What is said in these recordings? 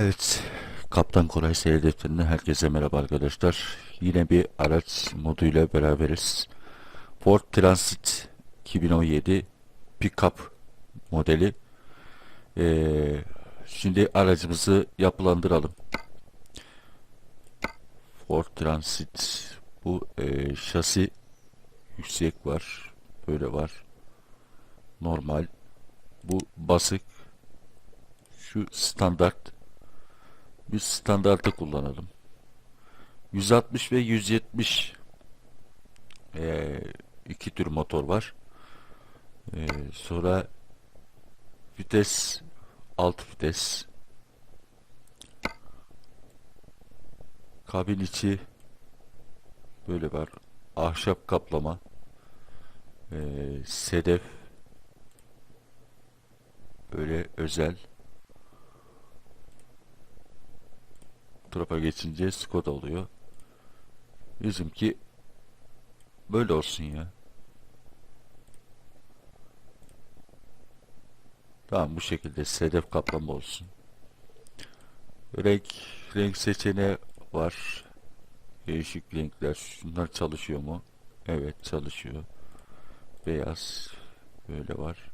Evet, Kaptan Koray Seyredefteri'nden herkese merhaba arkadaşlar. Yine bir araç moduyla beraberiz. Ford Transit 2017 Pickup modeli. Ee, şimdi aracımızı yapılandıralım. Ford Transit bu e, şasi yüksek var, böyle var. Normal. Bu basık. Şu standart. Biz standartı kullanalım. 160 ve 170 ee, iki tür motor var. Ee, sonra vites alt vites kabin içi böyle var. Ahşap kaplama ee, sedef böyle özel tarafa geçince Skoda oluyor. Bizimki böyle olsun ya. Tamam bu şekilde sedef kaplama olsun. Renk renk seçeneği var. Değişik renkler. Şunlar çalışıyor mu? Evet çalışıyor. Beyaz böyle var.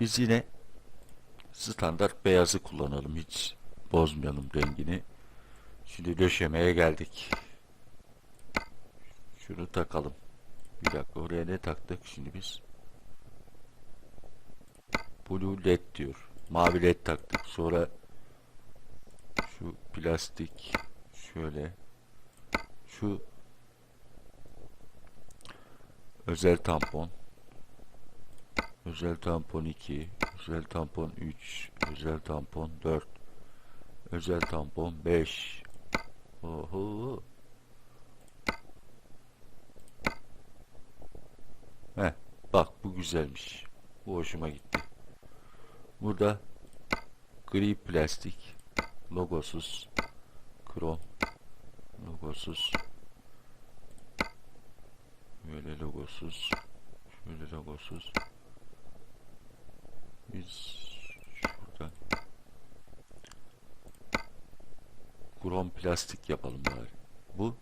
Biz yine standart beyazı kullanalım hiç bozmayalım rengini. Şimdi döşemeye geldik. Şunu takalım. Bir dakika oraya ne taktık şimdi biz? Blue led diyor. Mavi led taktık. Sonra şu plastik şöyle şu özel tampon özel tampon 2 özel tampon 3 özel tampon 4 Özel tampon 5. Oho. Heh, bak bu güzelmiş. Bu hoşuma gitti. Burada gri plastik logosuz krom logosuz böyle logosuz şöyle logosuz biz şuradan krom plastik yapalım bari. Bu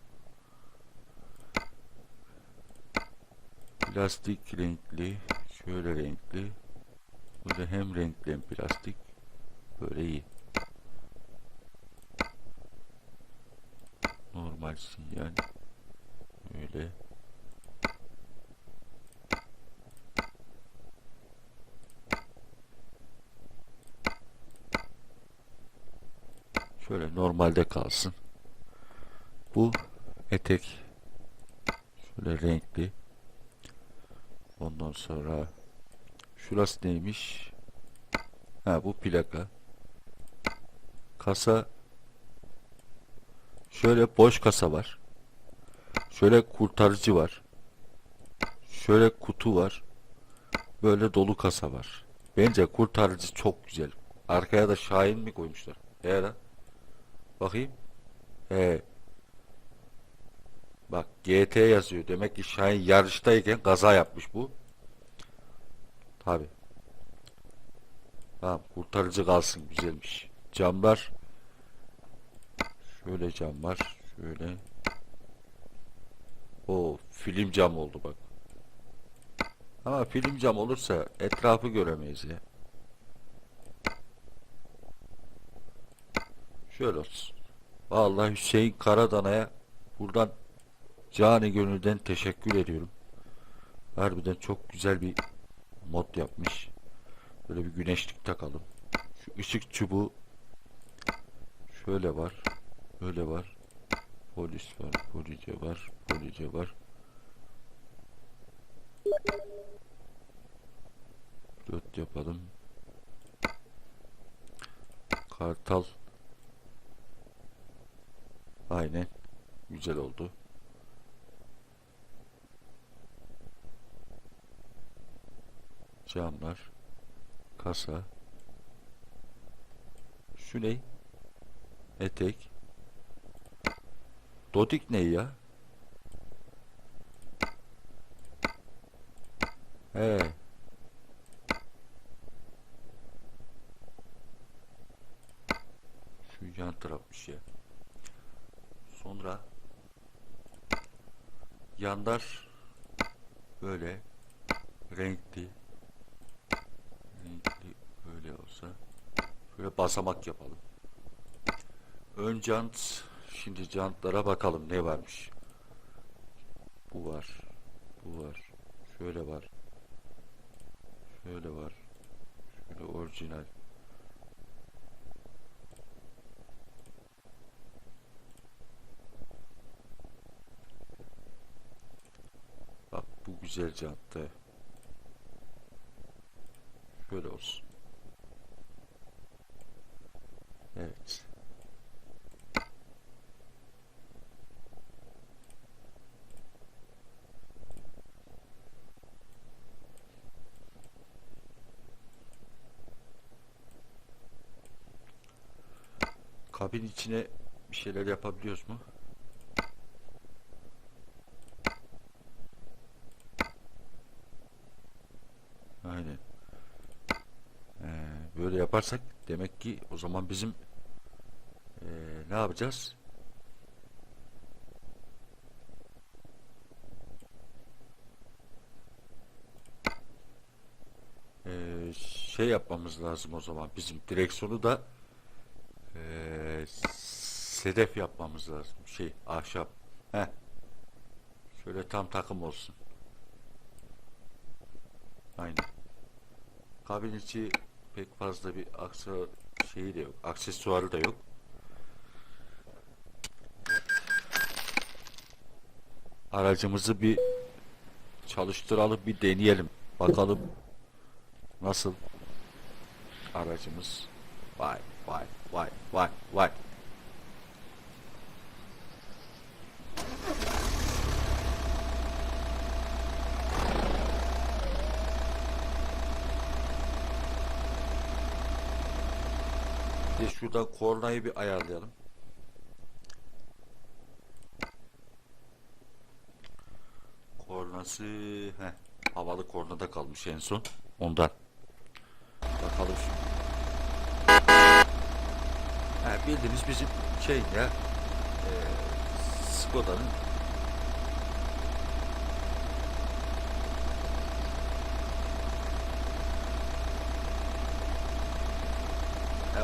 plastik renkli, şöyle renkli. Bu da hem renkli hem plastik. Böyle iyi. Normal sinyal. Öyle. Şöyle normalde kalsın. Bu etek şöyle renkli. Ondan sonra şurası neymiş? Ha bu plaka. Kasa şöyle boş kasa var. Şöyle kurtarıcı var. Şöyle kutu var. Böyle dolu kasa var. Bence kurtarıcı çok güzel. Arkaya da Şahin mi koymuşlar? Eğer Bakayım. He. Bak GT yazıyor. Demek ki Şahin yarıştayken kaza yapmış bu. Tabi. Tamam kurtarıcı kalsın güzelmiş. Camlar. Şöyle cam var. Şöyle. O film cam oldu bak. Ama film cam olursa etrafı göremeyiz ya. Şöyle olsun. Vallahi Hüseyin Karadana'ya buradan cani gönülden teşekkür ediyorum. Harbiden çok güzel bir mod yapmış. Böyle bir güneşlik takalım. Şu ışık çubuğu şöyle var. Böyle var. Polis var. Police var. Police var. Dört yapalım. Kartal Aynen. Güzel oldu. Camlar. Kasa. Şu ne? Etek. Dodik ne ya? He. yan tarafmış ya. Sonra yanlar böyle renkli renkli böyle olsa böyle basamak yapalım. Ön jant şimdi jantlara bakalım ne varmış. Bu var. Bu var. Şöyle var. Şöyle var. Şöyle orijinal. Bak bu güzel jantta. Şöyle olsun. Evet. Kabin içine bir şeyler yapabiliyoruz mu? Aynen. Ee, böyle yaparsak demek ki o zaman bizim ee, ne yapacağız? Ee, şey yapmamız lazım o zaman. Bizim direksiyonu da ee, sedef yapmamız lazım. Şey ahşap. Heh. Şöyle tam takım olsun. Aynen. Kabin içi pek fazla bir aksa şeyi de yok. Aksesuarı da yok. Aracımızı bir çalıştıralım, bir deneyelim. Bakalım nasıl aracımız. Vay vay vay vay vay. Bir de şuradan kornayı bir ayarlayalım. Kornası heh, havalı kornada kalmış en son. Ondan. Bakalım şu. Ha, bildiğimiz bizim şey ya e, Skoda'nın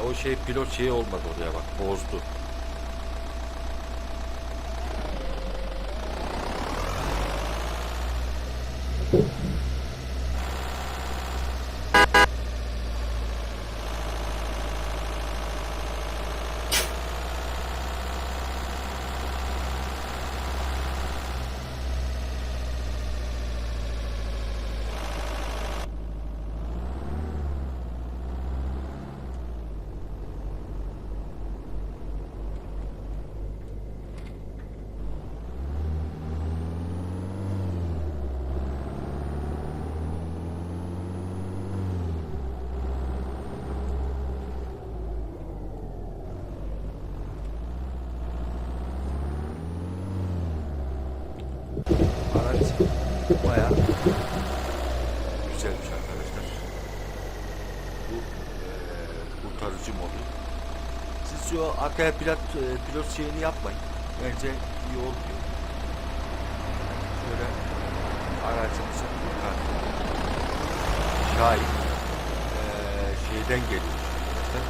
o şey pilot şeyi olmadı oraya bak bozdu. Araç bayağı güzelmiş arkadaşlar. Bu eee, kurtarıcı modu. Siz şu arkaya pilot, eee, pilot şeyini yapmayın. Bence iyi olmuyor. Şöyle aracımızı kurtardı. Şahin eee, şeyden geliyor arkadaşlar.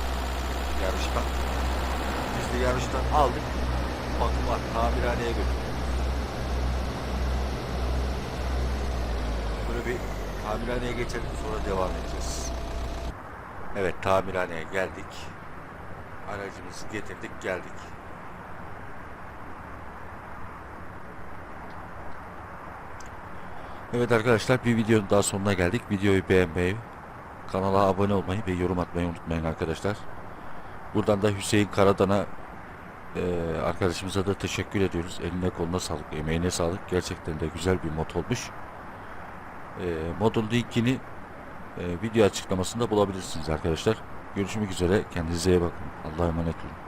Yarıştan. Biz de yarıştan aldık. Bakıma tamirhaneye götürdük. Böyle bir tamirhaneye geçelim sonra devam edeceğiz. Evet tamirhaneye geldik. Aracımızı getirdik geldik. Evet arkadaşlar bir videonun daha sonuna geldik. Videoyu beğenmeyi, kanala abone olmayı ve yorum atmayı unutmayın arkadaşlar. Buradan da Hüseyin Karadan'a eee, arkadaşımıza da teşekkür ediyoruz. Eline koluna sağlık, emeğine sağlık. Gerçekten de güzel bir mod olmuş. E, modun linkini e, video açıklamasında bulabilirsiniz arkadaşlar. Görüşmek üzere. Kendinize iyi bakın. Allah'a emanet olun.